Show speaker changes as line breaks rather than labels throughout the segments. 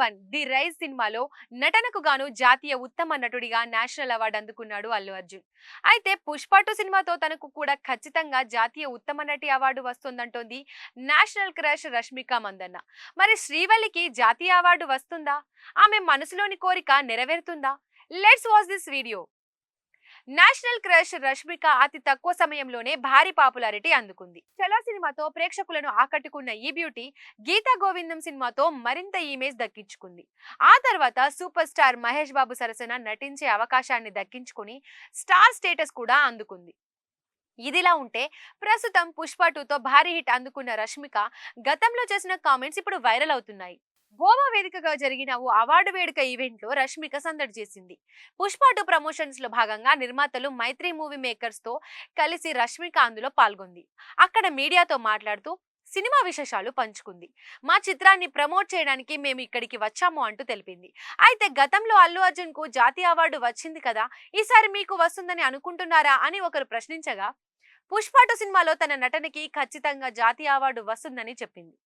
One the rise సినిమాలో నటనకు గాను జాతీయ ఉత్తమ నటుడిగా నేషనల్ అవార్డు అందుకున్నాడు అల్లు అర్జున్. అయితే పుష్పటు సినిమాతో తనకు కూడా ఖచ్చితంగా జాతీయ ఉత్తమ నటి అవార్డు వస్తుందంటోంది నేషనల్ క్రష్ రష్మిక మందన్న. మరి శ్రీవల్లికి జాతీయ అవార్డు వస్తుందా? ఆమె మనసులోని కోరిక నెరవేరుతుందా? Let's watch this video. National crush Rashmika అతి తక్కువ సమయంలోనే భారీ పాపులారిటీ అందుకుంది. చలో సినిమాతో ప్రేక్షకులను ఆకట్టుకున్న ఈ బ్యూటీ గీతా గోవిందం సినిమాతో మరింత ఇమేజ్ దక్కించుకుంది. ఆ తర్వాత సూపర్ స్టార్ మహేష్ బాబు సరసన నటించే అవకాశాన్ని దక్కించుకుని స్టార్ స్టేటస్ కూడా అందుకుంది. ఇదిలా ఉంటే ప్రస్తుతం పుష్ప టూతో భారీ హిట్ అందుకున్న రష్మిక గతంలో చేసిన కామెంట్స్ ఇప్పుడు వైరల్ అవుతున్నాయి. గోవా వేదికగా జరిగిన ఓ అవార్డు వేడుక ఈవెంట్లో రష్మిక సందడి చేసింది. పుష్ప టూ ప్రమోషన్స్లో భాగంగా నిర్మాతలు మైత్రి మూవీ మేకర్స్తో కలిసి రష్మిక అందులో పాల్గొంది. అక్కడ మీడియాతో మాట్లాడుతూ సినిమా విశేషాలు పంచుకుంది. మా చిత్రాన్ని ప్రమోట్ చేయడానికి మేము ఇక్కడికి వచ్చాము అంటూ తెలిపింది. అయితే గతంలో అల్లు అర్జున్కు జాతీయ అవార్డు వచ్చింది కదా ఈసారి మీకు వస్తుందని అనుకుంటున్నారా అని ఒకరు ప్రశ్నించగా పుష్పాటు సినిమాలో తన నటనకి ఖచ్చితంగా జాతీయ అవార్డు వస్తుందని చెప్పింది.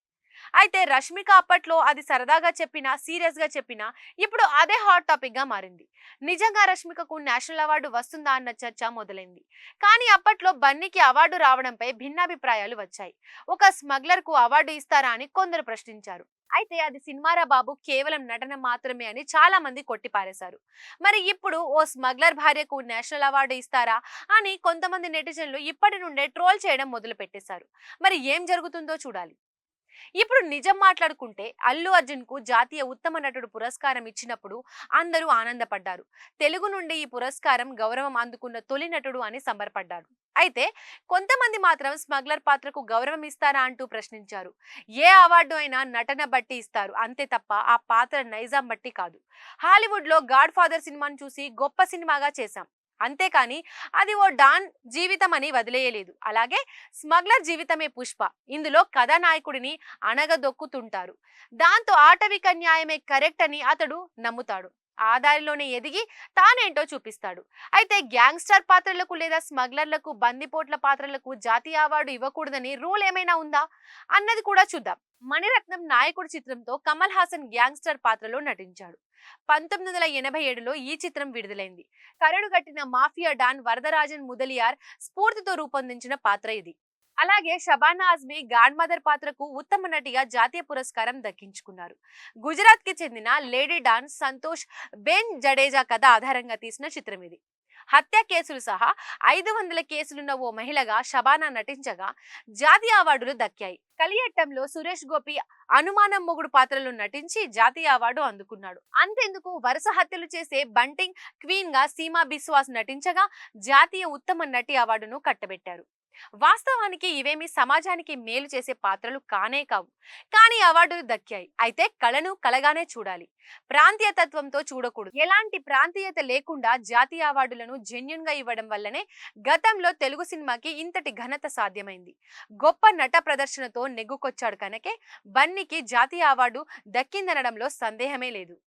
అయితే రష్మిక అప్పట్లో అది సరదాగా చెప్పినా సీరియస్గా చెప్పినా ఇప్పుడు అదే హాట్ టాపిక్గా మారింది. నిజంగా రష్మికకు నేషనల్ అవార్డు వస్తుందా అన్న చర్చ మొదలైంది. కానీ అప్పట్లో బన్నీకి అవార్డు రావడంపై భిన్నాభిప్రాయాలు వచ్చాయి. ఒక స్మగ్లర్కు అవార్డు ఇస్తారా అని కొందరు ప్రశ్నించారు. అయితే అది సినిమారా బాబు? కేవలం నటన మాత్రమే అని చాలా మంది కొట్టిపారేశారు. మరి ఇప్పుడు ఓ స్మగ్లర్ భార్యకు నేషనల్ అవార్డు ఇస్తారా అని కొంతమంది నెటిజన్లు ఇప్పటి నుండే ట్రోల్ చేయడం మొదలు పెట్టేశారు మరి ఏం జరుగుతుందో చూడాలి. ఇప్పుడు నిజం మాట్లాడుకుంటే అల్లు అర్జున్కు జాతీయ ఉత్తమ నటుడు పురస్కారం ఇచ్చినప్పుడు అందరూ ఆనందపడ్డారు. తెలుగు నుండి ఈ పురస్కారం గౌరవం అందుకున్న తొలి నటుడు అని సంబరపడ్డారు అయితే కొంతమంది మాత్రం స్మగ్లర్ పాత్రకు గౌరవం ఇస్తారా అంటూ ప్రశ్నించారు. ఏ అవార్డు అయినా నటన బట్టి ఇస్తారు. అంతే తప్ప ఆ పాత్ర నైజాం బట్టి కాదు. హాలీవుడ్లో గాడ్ ఫాదర్ సినిమాను చూసి గొప్ప సినిమాగా చేశాం. అంతేకాని అది ఓ డాన్ జీవితం అని వదిలేయలేదు. అలాగే స్మగ్లర్ జీవితమే పుష్ప. ఇందులో కథానాయకుడిని అణగదొక్కుతుంటారు. దాంతో ఆటవిక న్యాయమే కరెక్ట్ అని అతడు నమ్ముతాడు. ఆ దారిలోనే ఎదిగి తానేంటో చూపిస్తాడు. అయితే గ్యాంగ్స్టర్ పాత్రలకు లేదా స్మగ్లర్లకు బందిపోట్ల పాత్రలకు జాతీయ అవార్డు ఇవ్వకూడదని రూల్ ఏమైనా ఉందా? అన్నది కూడా చూద్దాం. మణిరత్నం నాయకుడి చిత్రంతో కమల్ హాసన్ గ్యాంగ్స్టర్ పాత్రలో నటించాడు. పంతొమ్మిది వందల ఎనభై ఏడులో ఈ చిత్రం విడుదలైంది. కరడుగట్టిన మాఫియా డాన్ వరదరాజన్ ముదలియార్ స్ఫూర్తితో రూపొందించిన పాత్ర ఇది. అలాగే షబానా ఆజ్మీ గాడ్ మదర్ పాత్రకు ఉత్తమ నటిగా జాతీయ పురస్కారం దక్కించుకున్నారు. గుజరాత్కి చెందిన lady don Santosh Ben Jadeja కథ ఆధారంగా తీసిన చిత్రం ఇది. హత్య కేసులు సహా ఐదు వందల కేసులున్న ఓ మహిళగా షబానా నటించగా జాతీయ అవార్డులు దక్కాయి. కలియట్టంలో సురేష్ గోపి అనుమానం మొగుడు పాత్రలో నటించి జాతీయ అవార్డు అందుకున్నాడు. అంతెందుకు వరుస హత్యలు చేసే బంటింగ్ క్వీన్గా సీమా బిస్వాస్ నటించగా జాతీయ ఉత్తమ నటి అవార్డును కట్టబెట్టారు. వాస్తవానికి ఇవేమి సమాజానికి మేలు చేసే పాత్రలు కానే కావు. కానీ అవార్డులు దక్కాయి. అయితే కళను కలగానే చూడాలి. ప్రాంతీయ తత్వంతో చూడకూడదు. ఎలాంటి ప్రాంతీయత లేకుండా జాతీయ అవార్డులను జెన్యున్గా ఇవ్వడం వల్లనే గతంలో తెలుగు సినిమాకి ఇంతటి ఘనత సాధ్యమైంది. గొప్ప నట ప్రదర్శనతో నెగ్గుకొచ్చాడు కనుకే బన్నీకి జాతీయ అవార్డు దక్కిందనడంలో సందేహమే లేదు.